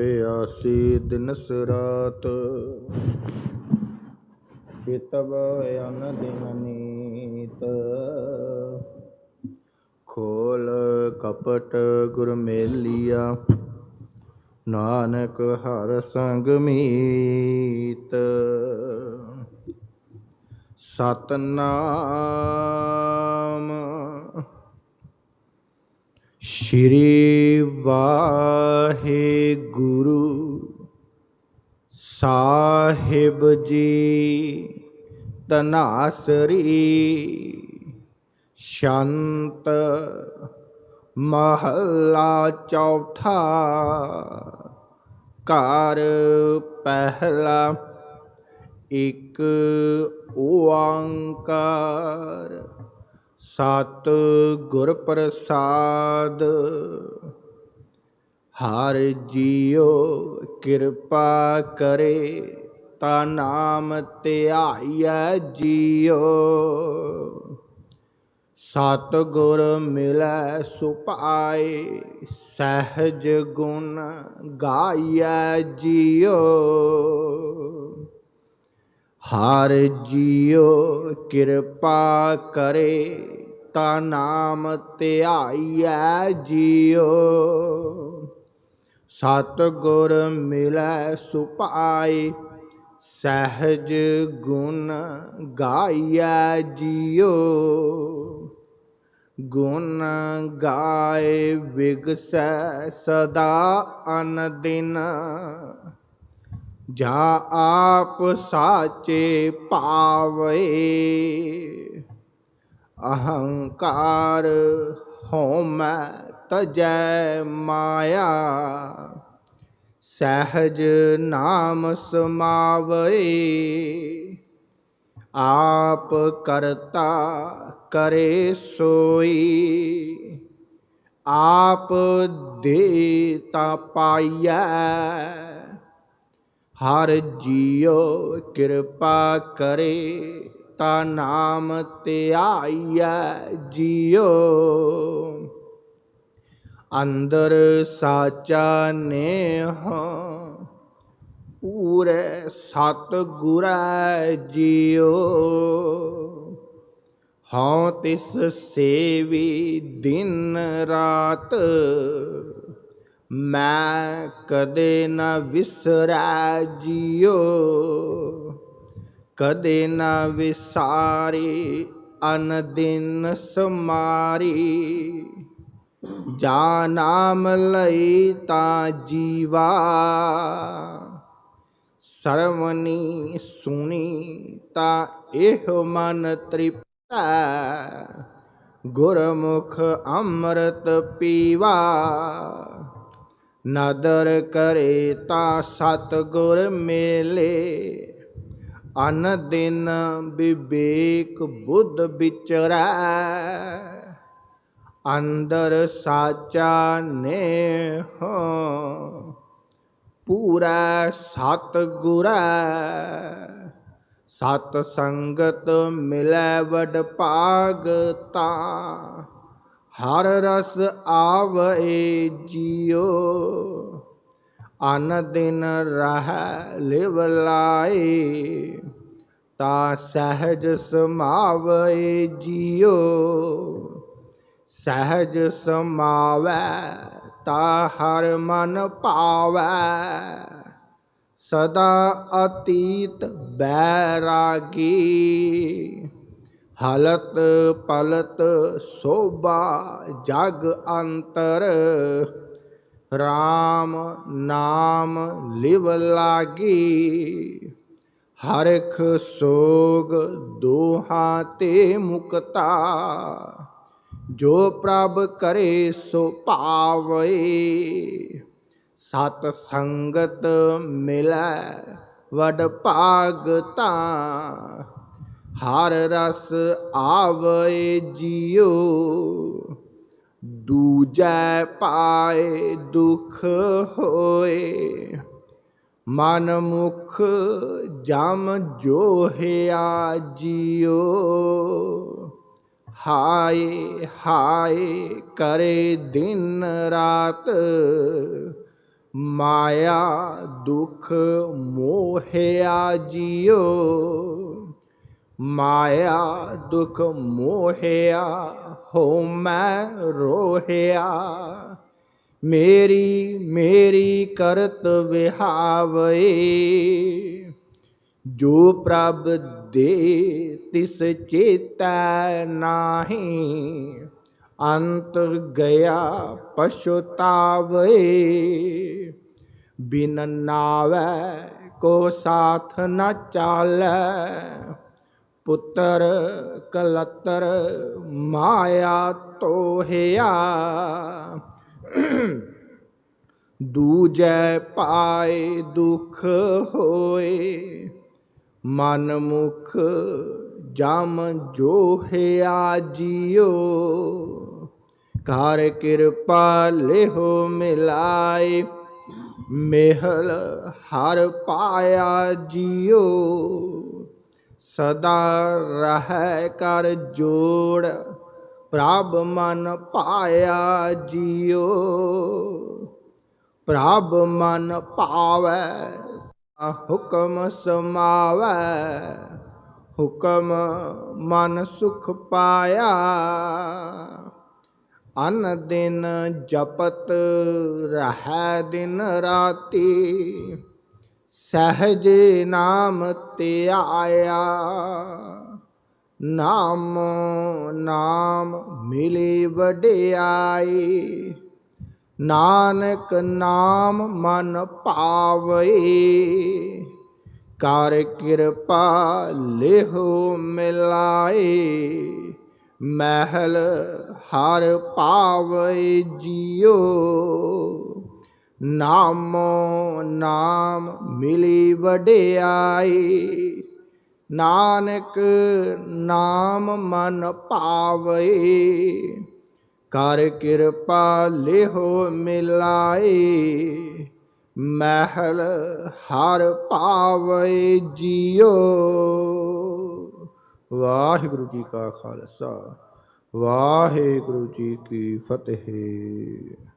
ਪਿਆਸੀ ਦਿਨਸ ਰਾਤ ਕਿਤਬ ਅਨ ਦਿਨ ਨੀਤ। ਖੋਲ ਕਪਟ ਗੁਰ ਮੇਲੀਆ, ਨਾਨਕ ਹਰ ਸੰਗ ਮੀਤ। ਸਤਨਾਮ ਸ਼੍ਰੀ ਵਾਹਿਗੁਰੂ ਸਾਹਿਬ ਜੀ ਤਨਾਸਰੀ ਸ਼ੰਤ ਮਹੱਲਾ ਚੌਥਾ ਘਰ ਪਹਿਲਾ ਇੱਕ ਓੰਕਾਰ ਸਤ ਗੁਰ ਪ੍ਰਸਾਦ। ਹਰ ਜੀਉ ਕਿਰਪਾ ਕਰੇ, ਤਾ ਨਾਮ ਧਿਆਈਐ ਜੀਉ। ਸਤ ਗੁਰ ਮਿਲੈ ਸੁਪਾਏ, ਸਹਿਜ ਗੁਣ ਗਾਈਐ ਜੀਉ। ਹਰ ਜੀਉ ਕਿਰਪਾ ਕਰੇ ਤਾ ਨਾਮ ਧਿਆਈਐ ਜੀਉ ਸਤ ਗੁਰ ਮਿਲੈ ਸੁਪਾਏ, ਸਹਿਜ ਗੁਣ ਗਾਈਐ ਜੀਉ ਗੁਣ ਗਾਏ ਵਿਗਸੈ ਸਦਾ ਅਨਦਿਨ। ਜਾ ਆਪ ਸਾਚੇ ਪਾਵੇ ਅਹੰਕਾਰ ਹਉਮੈ ਤਜੈ ਮਾਇਆ। ਸਹਿਜ ਨਾਮ ਸਮਾਵੇ ਆਪ ਕਰਤਾ ਕਰੇ ਸੋਈ। ਆਪ ਦੇ ਦੇਤਾ ਪਾਈਐ, ਹਰ ਜੀਉ ਕਿਰਪਾ ਕਰੇ। ਤਾ ਨਾਮ ਧਿਆਈਐ ਜੀਉ ਅੰਦਰ ਸਾਚਾ ਨੇਹ, ਪੂਰੇ ਸਤ ਗੁਰੈ ਜੀਉ ਹਉ ਤਿਸ ਸੇਵੀ ਦਿਨ ਰਾਤ, ਮੈਂ ਕਦੇ ਨਾ ਵਿਸਰੈ ਜੀਉ ਕਦੇ ਨਾ ਵਿਸਾਰੀ, ਅਨ ਦਿਨ ਸਮਾਰੀ। ਜਾ ਨਾਮ ਲਈ ਤਾਂ ਜੀਵਾ। ਸਰਵਨੀ ਸੁਣੀ ਤਾਂ ਇਹ ਮਨ ਤ੍ਰਿਪਤੈ ਗੁਰਮੁਖ ਅੰਮ੍ਰਿਤ ਪੀਵਾ। ਨਦਰ ਕਰੇ ਤਾਂ ਸਤ ਗੁਰ ਮੇਲੇ। ਅਨ ਦਿਨ ਵਿਵੇਕ ਬੁੱਧ ਵਿਚਰੈ। ਅੰਦਰ ਸਾਚਾ ਨੇ ਹੋ ਪੂਰਾ ਸਤ ਗੁਰੈ ਸਤ ਸੰਗਤ ਮਿਲੈ ਵਡ ਭਾਗ ਤਾ। ਹਰ ਰਸ ਆਵੇ ਜੀਓ ਅਨ ਦਿਨ ਰਹਿ ਲਿਵ ਲਾਏ, ਤਾ ਸਹਿਜ ਸਮਾਵੇ ਜੀਉ ਸਹਿਜ ਸਮਾਵੈ ਤਾ ਹਰ ਮਨ ਭਾਵੈ ਸਦਾ ਅਤੀਤ ਬੈਰਾਗੀ। ਹਲਤ ਪਲਤ ਸੋਭਾ ਜਗ ਅੰਤਰ RAM ਨਾਮ ਲਿਵ ਲਾਗੀ। ਹਰਖ ਸੋਗ ਦੋਹਾਂ ਤੇ ਮੁਕਤਾ। ਜੋ ਪ੍ਰਭ ਕਰੇ ਸੋ ਭਾਵੇ ਸਤ ਸੰਗਤ ਮਿਲੈ ਵਡ ਭਾਗਤਾ। ਹਰ ਰਸ ਆਵੇ ਜੀਉ। ਦੂਜੈ ਪਾਏ ਦੁਖ ਹੋਏ। ਮਨ ਮੁਖ ਜਮ ਜੋਹਿਆ ਜੀਉ। ਹਾਏ ਹਾਏ ਕਰੇ ਦਿਨ ਰਾਤ। ਮਾਇਆ ਦੁਖ ਮੋਹਿਆ ਜਿਉ। ਮਾਇਆ ਦੁਖ ਮੋਹਿਆ ਹੋ ਮੈਂ ਰੋਹਿਆ ਮੇਰੀ ਮੇਰੀ ਕਰਤ ਵਿਹਾਵੇ ਜੋ ਪ੍ਰਭ ਦੇ ਤਿਸ ਚੇਤੈ ਨਾਹੀ ਅੰਤ ਗਿਆ ਪਛੁਤਾਵੇ ਬਿਨ ਨਾਵੈ ਕੋ ਸਾਥ ਨ ਚਾਲੈ ਪੁੱਤਰ ਕਲਤਰ ਮਾਇਆ ਤੋਹਿਆ ਦੂਜੈ ਪਾਏ ਦੁਖ ਹੋਏ ਮਨ ਮੁਖ ਜਮ ਜੋਹਿਆ ਜਿਉ ਘਰ ਕਿਰਪਾ ਲਿਹੋ ਮਿਲਾਏ ਮਿਹਲ ਹਰ ਪਾਇਆ ਜਿਉ ਸਦਾ ਰਹਿ ਕਰ ਜੋੜ, ਪ੍ਰਭ ਮਨ ਪਾਇਆ ਜਿਉ ਪ੍ਰਭ ਮਨ ਪਾਵੈ ਹੁਕਮ ਸਮਾਵੈ। ਹੁਕਮ ਮਨ ਸੁਖ ਪਾਇਆ। ਅਨ ਦਿਨ ਜਪਤ, ਰਹਿ ਦਿਨ ਰਾਤੀ। ਸਹਜ ਨਾਮ ਧਿਆਇਆ ਨਾਮ ਨਾਮ ਮਿਲੀ ਵਡਿਆਈ। ਨਾਨਕ ਨਾਮ ਮਨ ਪਾਵੇ ਕਰ ਕਿਰਪਾ ਲਿਹੋ ਮਿਲਾਏ। ਮਹਿਲ ਹਰ ਪਾਵੇ ਜਿਉ ਨਾਮੋ ਨਾਮ ਮਿਲੀ ਵਡਿਆਈ। ਨਾਨਕ ਨਾਮ ਮਨ ਪਾਵੇ ਕਰ ਕਿਰਪਾ ਲਿਹੋ ਮਿਲਾਏ ਮਹਿਲ ਹਰ ਪਾਵੇ ਜਿਉ ਵਾਹਿਗੁਰੂ ਜੀ ਕਾ ਖਾਲਸਾ, ਵਾਹਿਗੁਰੂ ਜੀ ਕੀ ਫਤਿਹ।